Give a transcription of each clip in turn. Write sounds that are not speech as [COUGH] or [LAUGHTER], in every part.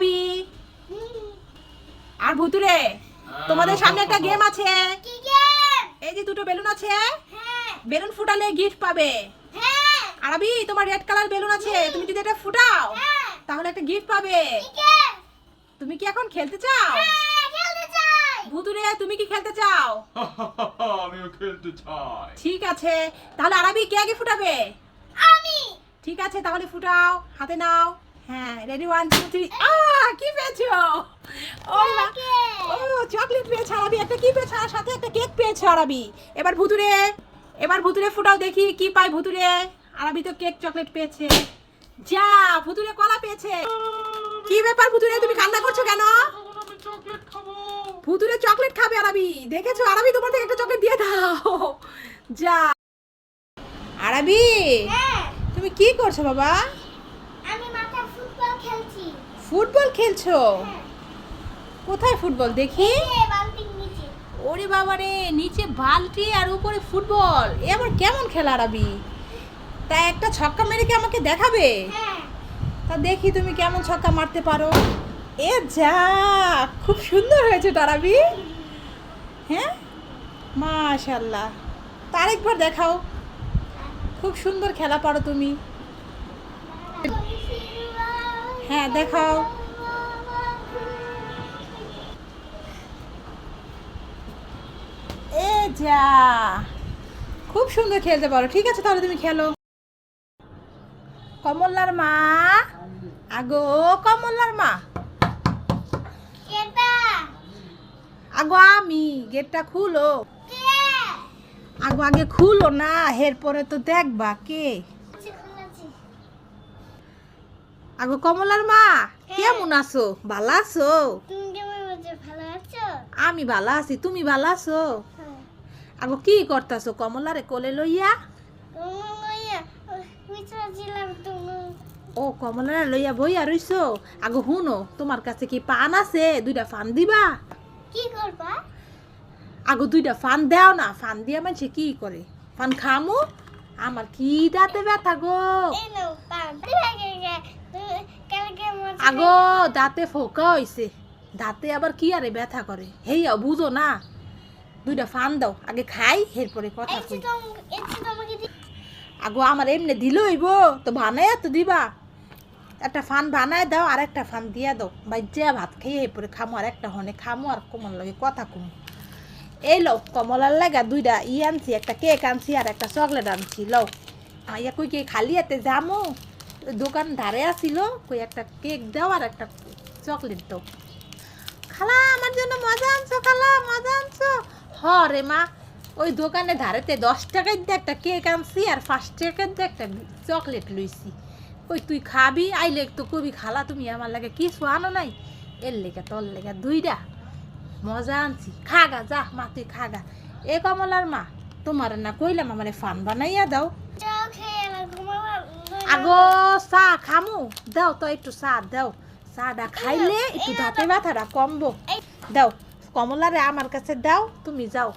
আরাবি আর ভুতুরে তোমাদের সামনে একটা গেম আছে। কি গেম? এই যে দুটো বেলুন আছে। হ্যাঁ। বেলুন ফুটালে গিফট পাবে। হ্যাঁ। আরাবি তোমার রেড কালার বেলুন আছে। তুমি যদি এটা ফুটাও হ্যাঁ। তাহলে একটা গিফট পাবে। কি গেম? তুমি কি এখন খেলতে চাও? হ্যাঁ খেলতে চাই। ভুতুরে তুমি কি খেলতে চাও? [LAUGHS] আমিও খেলতে চাই। ঠিক আছে। তাহলে আরাবি কে আগে ফুটাবে? আমি। ঠিক আছে তাহলে ফুটাও। হাতে নাও। হ্যাঁ রেডি ওয়ান টু থ্রি আ কি পেয়েছ? ও ও চকলেট পেয়েছে আরাবি একটা কি পেয়েছে আর সাথে একটা কেক পেয়েছে আরাবি। এবার ভুতুরে এবার ভুতুরে ফুটাও দেখি কি পায় ভুতুরে? আরাবি তো কেক চকলেট পেয়েছে। যা ভুতুরে কলা পেয়েছে। কি ব্যাপার ভুতুরে তুমি কান্না করছ কেন? ভুতুরে চকলেট খাবে আরাবি। দেখেছ? আরাবি তোমার থেকে একটা চকলেট দিয়ে দাও। যা। আরাবি হ্যাঁ। তুমি কি করছ বাবা আমি মাঠে ফুটবল খেলছি ফুটবল খেলছো? কোথায় ফুটবল? দেখি। ওরে বাবারে নিচে বালতি আর উপরে ফুটবল। এ আবার কেমন খেলা আরাবি তা একটা ছক্কা মেরে কি আমাকে দেখাবে? হ্যাঁ। তা দেখি তুমি কেমন ছক্কা মারতে পারো। এ যা খুব সুন্দর হয়েছে তারাবি হ্যাঁ? মাশাল্লাহ তার একবার দেখাও। খুব সুন্দর খেলা পারো তুমি। হ্যাঁ দেখাও। এ যা খুব সুন্দর খেলতে পারো। ঠিক আছে তাহলে তুমি খেলো। কমলার মা আগো কমলার মা। আগো আমি গেটটা খুলো। আগো আগে খুলো না এরপরে তো দেখবা কে আছে খুলেছি আগো কমলার মা কেমন আছো? ভালো আছো? তুমি কেমন আছো? ভালো আছো? আমি ভালো আছি তুমি ভালো আছো? হ্যাঁ। আগো কি করতাছো কমলারে কোলে লইয়া? ও কমলারে লইয়া বইয়া রইছো? আগো হুনো তোমার কাছে কি পান আছে? দুইটা ফান দিবা? কি করবা? আগো দুইটা ফান দাও না ফান দিয়া মানুষে কি করে? ফান খামু? আমার কি দাঁতে ব্যথা গো এই নাও পান তুমি কালকে মজা আগো দাঁতে ফোকা হইছে। দাঁতে আবার কি আরে ব্যথা করে? হেইয়া বুঝো না। দুইটা ফান দাও আগে খাই এরপরে কথা আগো আমার এমনি দিল হইব তো বানায় তো দিবা। একটা ফান বানায় দাও আর একটা ফান দিয়া দাও। যে ভাত খেয়ে এরপরে খামো আর একটা হনে খামো আর কোমল লাগে কথা কম। এই লও কমলার লাগা দুইটা ই আনছি একটা কেক আনছি আর একটা চকলেট আনছি লও। আইয়া কই কে খালি এতে যামো? দোকান ধারে আসিল, কই একটা কেক দাও আর একটা চকলেট দাও। খালা, আমার জন্য মজা আনছো খালা, মজা আনছো? হ রে মা, ওই দোকানে ধারেতে দশ টাকার দিয়ে একটা কেক আনছি আর পাঁচ টাকার দিয়ে একটা চকলেট লইছি। ওই তুই খাবি? আইলে তো কবি, খালা, তুমি আমার লাগে কিছু আনো নাই। এর লেগে তোর লেগে দুইটা। মজা আনছি। খাগা যা, মা, তুই খাগা এ কমলার মা, তোমার না কইলাম আমার ফান বানাইয়া দাও। আগো চা খামু। দাও তো একটু চা দাও। চাটা খাইলে একটু দাঁতে ব্যথাটা কমবো। দাও কমলারে আমার কাছে দাও তুমি যাও।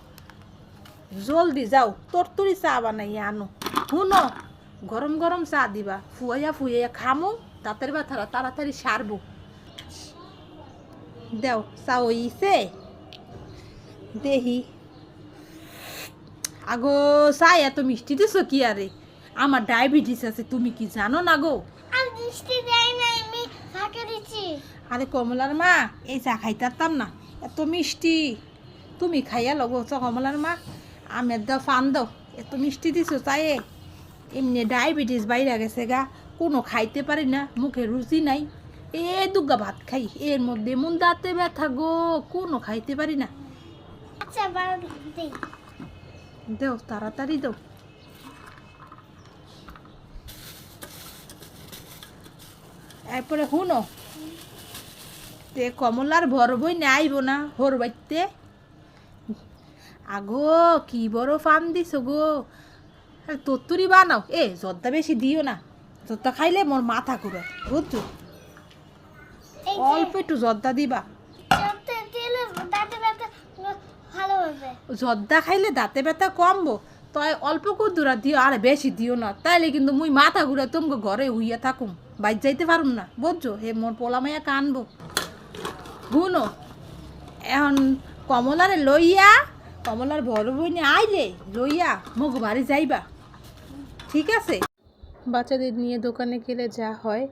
জলদি যাও তরতরি চা বানাই আনো। শুনো গরম গরম চা দিবা। ফুয়াইয়া ফুয়াইয়া খামু দাঁতের ব্যথাটা তাড়াতাড়ি সারবো দেও চা হইছে দেহি। আগো চা এত মিষ্টি দিছো কি আরে আমার ডায়াবেটিস আছে তুমি কি জানো না গো? আমি মিষ্টি দেই না আমি ফাঁকে দিচ্ছি। আরে কমলার মা এই চা খাইতাম না এত মিষ্টি। তুমি খাইয়া লগো চ কমলার মা আমের দাও ফান দাও এত মিষ্টি দিছো চায়ে। এমনি ডায়াবেটিস বাইরে গেছে গা কোনো খাইতে পারি না মুখে রুচি নাই। এ দুগা ভাত খাই এর মধ্যে মন দাঁতে ব্যথা গো কোনো খাইতে পারি না। আচ্ছা দেও তাড়াতাড়ি দাও। এরপরে শুনো। তে কমলার বড় বই আইব না হোর বাইতে। আগো কি বড় ফান দিছ গো। তত্তরি বানাও। এ জর্দা বেশি দিও না। জর্দা খাইলে মোর মাথা ঘুরে বুঝছ? অল্প একটু জর্দা দিবা। জর্দা খাইলে দাঁতে ব্যথা কমবো। তাই অল্প কুদুরা দিও আর বেশি দিও না। তাইলে কিন্তু মুই মাথা ঘুরে তোমাকে ঘরে হুইয়া থাকুম। বাইর যাইতে পারুম না, বুঝছ? হে, মোর পোলামাইয়া কানবো। বুনো এখন কমলারে লইয়া, কমলার বড় বইনে আইলে লইয়া মগ বাড়ি যাইবা। ঠিক আছে? বাচ্চাদের নিয়ে দোকানে গেলে যা হয়।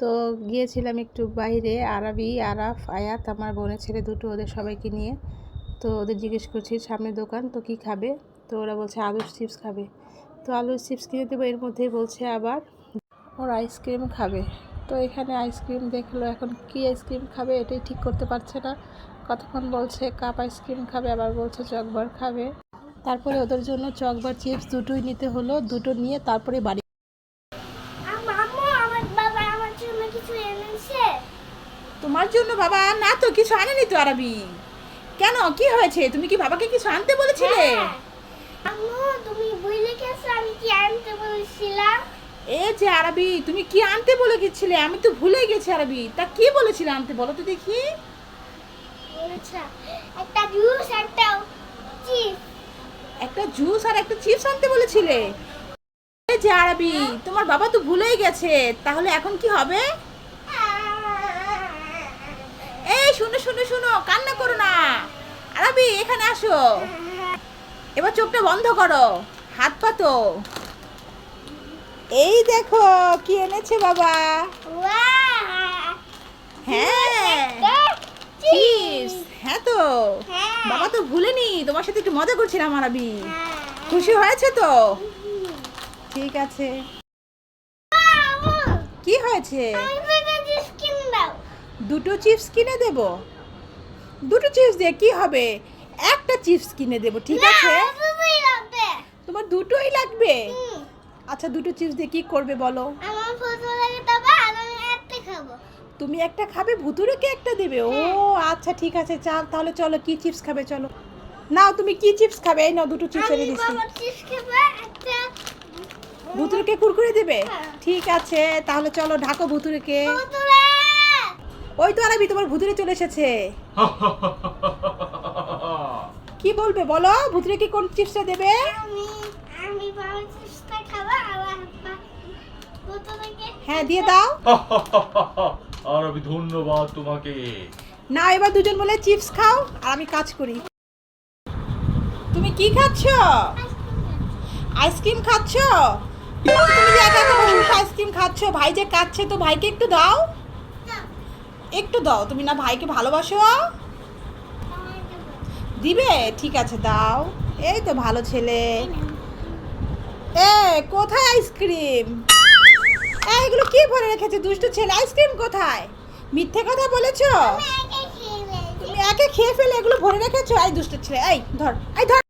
তো গিয়েছিলাম একটু বাইরে, আরবি, আরাফ, আয়াত, আমার বোনের ছেলে দুটো, ওদের সবাইকে নিয়ে। তো ওদের জিজ্ঞেস করছি, সামনে দোকান, তো কি খাবে? তো ওরা বলছে, আলুর চিপস খাবে। তো আলুর চিপস কিনে দেবো, এর মধ্যেই বলছে আবার ওর আইসক্রিম খাবে। তো এখানে আইসক্রিম দেখল এখন কি আইসক্রিম খাবে এটাই ঠিক করতে পারছে না। কতক্ষণ বলছে কাপ আইসক্রিম খাবে? আবার বলছে চকবার খাবে। তারপরে ওদের জন্য চকবার চিপস দুটোই নিতে হলো দুটো নিয়ে তারপরে বাড়ি আমার বাবা আমার কিছু তোমার জন্য বাবা? না তো কিছু আনেনি তো আরবি। কেন? কি হয়েছে? তুমি কি বাবাকে কিছু আনতে বলেছিলে? হ্যাঁ। আম্মু তুমি বুঝলে গেছো আমি কি আনতে বলেছিলাম? এ যে আরবি তুমি কি আনতে বলে গেছিলে? আমি তো ভুলে গেছি আরবি। তা কি বলেছিলে আনতে? বলো তো দেখি। একটা জুস একটা চিপস। একটা জুস আর একটা চিপস আনতে বলেছিলে? এ যে আরবি তোমার বাবা তো ভুলেই গেছে। তাহলে এখন কি হবে? এই শুনো শুনো শুনো কান্না করো না। আরবি এখানে আসো। এবার চোখটা বন্ধ করো। হাত পাতো এই দেখো কি এনেছে বাবা? হ্যাঁ। চিপস হ্যাঁ তো। বাবা তো ভুলেনি তোমার সাথে একটু মজা করছিলাম আরবি খুশি হয়েছে তো? ঠিক আছে। কি হয়েছে? দুটো চিপস কিনে দেব? দুটো চিপস দিয়ে কি হবে? একটা চিপস কিনে দেব ঠিক আছে? তোমার দুটোই লাগবে? আচ্ছা দুটো চিপস দিয়ে কি করবে বলো? আমার ফটো লাগে তবে আমি একটা খাব। তুমি একটা খাবে ভুতুরেকে একটা দেবে? ও আচ্ছা ঠিক আছে চাল তাহলে চলো কি চিপস খাবে চলো। নাও তুমি কি চিপস খাবে? এই নাও দুটো চিপস এনে দিচ্ছি। চিপস খাব একটা ভুতুরেকে কুরকুরে দেবে? হ্যাঁ। ঠিক আছে তাহলে চলো ঢাকো ভুতুরেকে ভুতুরে! ওই তো আরবি তোমার ভুতুরে চলে এসেছে। [LAUGHS] কি বলবে বলো? ভুতুরেকে কোন চিপসটা দেবে? আমি খাব হ্যাঁ দিয়ে দাও। [LAUGHS] আর আমি ধন্যবাদ তোমাকে। না এবার দুজন বলে চিপস খাও আর আমি কাজ করি। তুমি কি খাচ্ছ? আইসক্রিম খাচ্ছ? তুমি যে একা একা বসে আইসক্রিম খাচ্ছ ভাই যে কাচ্ছে তো ভাইকে একটু দাও। একটু দাও তুমি না ভাইকে ভালোবাসো? দিবে? ঠিক আছে দাও। এই তো ভালো ছেলে। এ, কোথায় আইসক্রিম এগুলো কি ভরে রেখেছে? দুষ্টু ছেলে আইসক্রিম কোথায়? মিথ্যে কথা বলেছ? তুমি একে খেয়ে ফেলে, এগুলো ভরে রেখেছো? এই দুষ্টু ছেলে, এই ধর এই ধর।